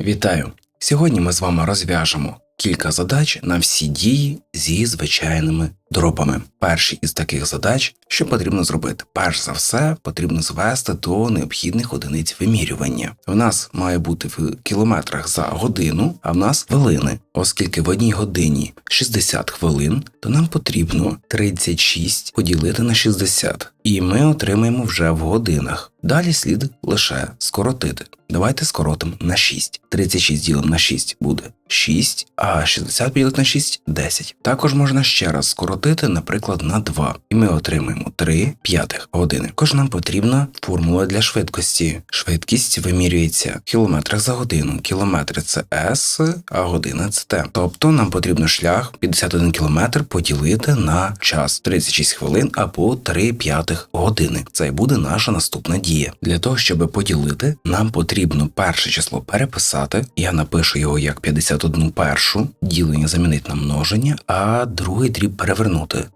Вітаю! Сьогодні ми з вами розв'яжемо кілька задач на всі дії зі звичайними дробами. Перші із таких задач, що потрібно зробити, перш за все, потрібно звести до необхідних одиниць вимірювання. В нас має бути в кілометрах за годину, а в нас хвилини. Оскільки в одній годині 60 хвилин, то нам потрібно 36 поділити на 60, і ми отримаємо вже в годинах. Далі слід лише скоротити. Давайте скоротимо на 6. 36 ділимо на 6 буде 6, а 60 поділити на 6 10. Також можна ще раз скоротити, наприклад, на 2. І ми отримаємо 3 п'ятих години. Також нам потрібна формула для швидкості. Швидкість вимірюється в кілометрах за годину. Кілометри це S, а година це T. Тобто нам потрібно шлях 51 кілометр поділити на час 36 хвилин або 3 п'ятих години. Це і буде наша наступна дія. Для того, щоб поділити, нам потрібно перше число переписати. Я напишу його як 51 першу, ділення замінити на множення, а другий дріб перевернути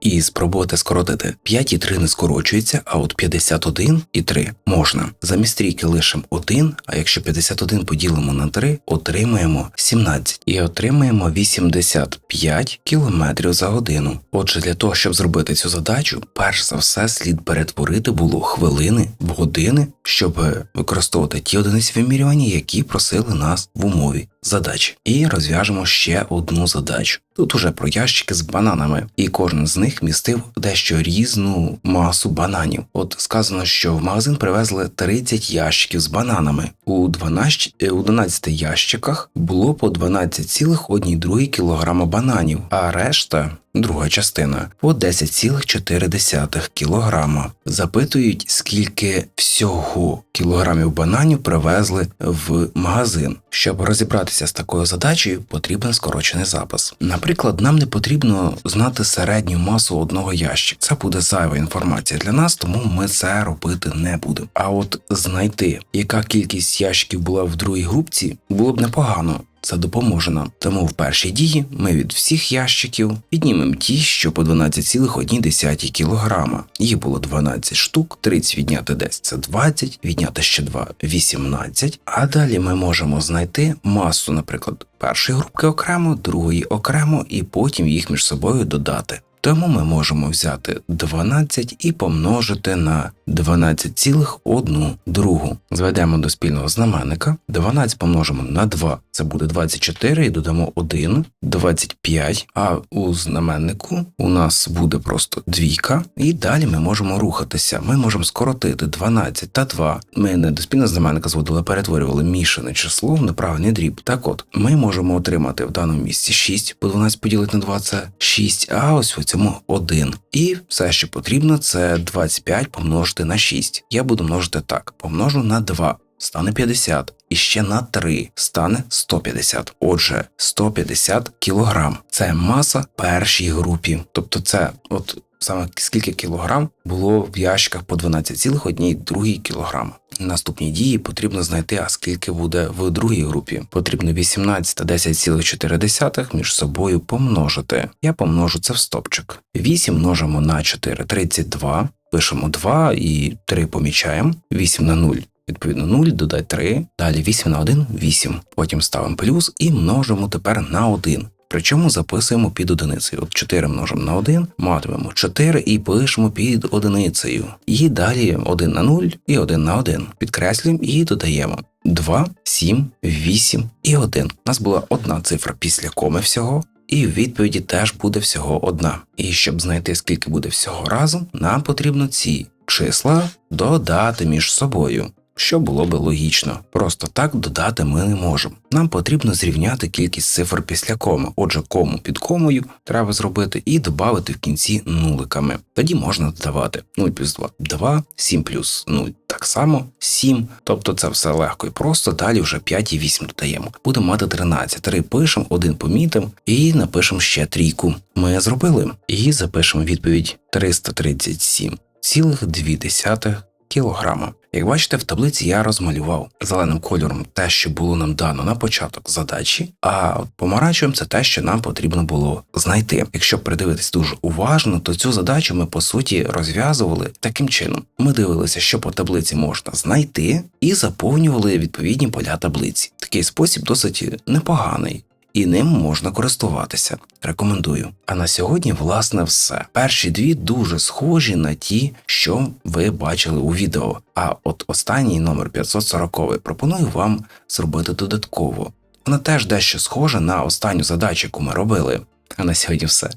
і спробувати скоротити. 5 і 3 не скорочується, а от 51 і 3 можна. Замість трійки лишимо 1, а якщо 51 поділимо на 3, отримаємо 17 і отримаємо 85 км за годину. Отже, для того, щоб зробити цю задачу, перш за все слід перетворити було хвилини в години, щоб використовувати ті одиниці вимірювання, які просили нас в умові задачі. І розв'яжемо ще одну задачу. Тут уже про ящики з бананами, і кожен з них містив дещо різну масу бананів. От сказано, що в магазин привезли 30 ящиків з бананами. У 12, е, у 12 ящиках було по 12,1 кг бананів, а решта. Друга частина по 10,4 кг. Запитують, скільки всього кілограмів бананів привезли в магазин. Щоб розібратися з такою задачею, потрібен скорочений запис. Наприклад, нам не потрібно знати середню масу одного ящика. Це буде зайва інформація для нас, тому ми це робити не будемо. А от знайти, яка кількість ящиків була в другій групці, було б непогано. Це допоможе нам. Тому в першій дії ми від всіх ящиків піднімемо ті, що по 12,1 кг. Їх було 12 штук, 30 відняти 10 – це 20, відняти ще 2 – 18. А далі ми можемо знайти масу, наприклад, першої групки окремо, другої окремо, і потім їх між собою додати. Тому ми можемо взяти 12 і помножити на 12,1 другу. Зведемо до спільного знаменника. 12 помножимо на 2, це буде 24 і додамо 1, 25, а у знаменнику у нас буде просто двійка, і далі ми можемо рухатися. Ми можемо скоротити 12 та 2. Ми не до спільного знаменника зводили, перетворювали мішане число в неправильний дріб. Так от, ми можемо отримати в даному місці 6, бо 12 поділити на 2 це 6, а ось у цьому 1. І все, що потрібно, це 25 помножити на 6. Я буду множити так: помножу на 2. Стане 50. І ще на 3 стане 150. Отже, 150 кілограм. Це маса першій групі. Тобто, це от саме скільки кілограм було в ящиках по 12,1 кілограма. Наступні дії потрібно знайти, а скільки буде в другій групі. Потрібно 18 та 10,4 між собою помножити. Я помножу це в стопчик. 8 множимо на 4 32. Пишемо 2 і 3 помічаємо. 8 на 0. Відповідно, 0, додай 3, далі 8 на 1 8. Потім ставимо плюс і множимо тепер на 1. Причому записуємо під одиницею. От 4 множимо на 1, матимемо 4 і пишемо під одиницею. І далі 1 на 0 і 1 на 1. Підкреслюємо і додаємо 2, 7, 8 і 1. У нас була одна цифра після коми всього. І в відповіді теж буде всього одна. І щоб знайти, скільки буде всього разом, нам потрібно ці числа додати між собою що було би логічно. Просто так додати ми не можемо. Нам потрібно зрівняти кількість цифр після коми. Отже, кому під комою треба зробити і додати в кінці нуликами. Тоді можна додавати 0 плюс 2 2, 7 плюс 0 так само 7. Тобто це все легко і просто. Далі вже 5 і 8 додаємо. Будемо мати 13. 3 пишемо, один помітимо і напишемо ще трійку. Ми зробили. І запишемо відповідь 337,2 кілограма. Як бачите, в таблиці я розмалював зеленим кольором те, що було нам дано на початок задачі, а помаранчевим це те, що нам потрібно було знайти. Якщо придивитись дуже уважно, то цю задачу ми по суті розв'язували таким чином. Ми дивилися, що по таблиці можна знайти, і заповнювали відповідні поля таблиці. Такий спосіб досить непоганий. І ним можна користуватися. Рекомендую. А на сьогодні, власне, все. Перші дві дуже схожі на ті, що ви бачили у відео. А от останній номер 540 пропоную вам зробити додатково. Вона теж дещо схожа на останню задачу, яку ми робили. А на сьогодні все.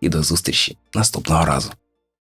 І до зустрічі наступного разу.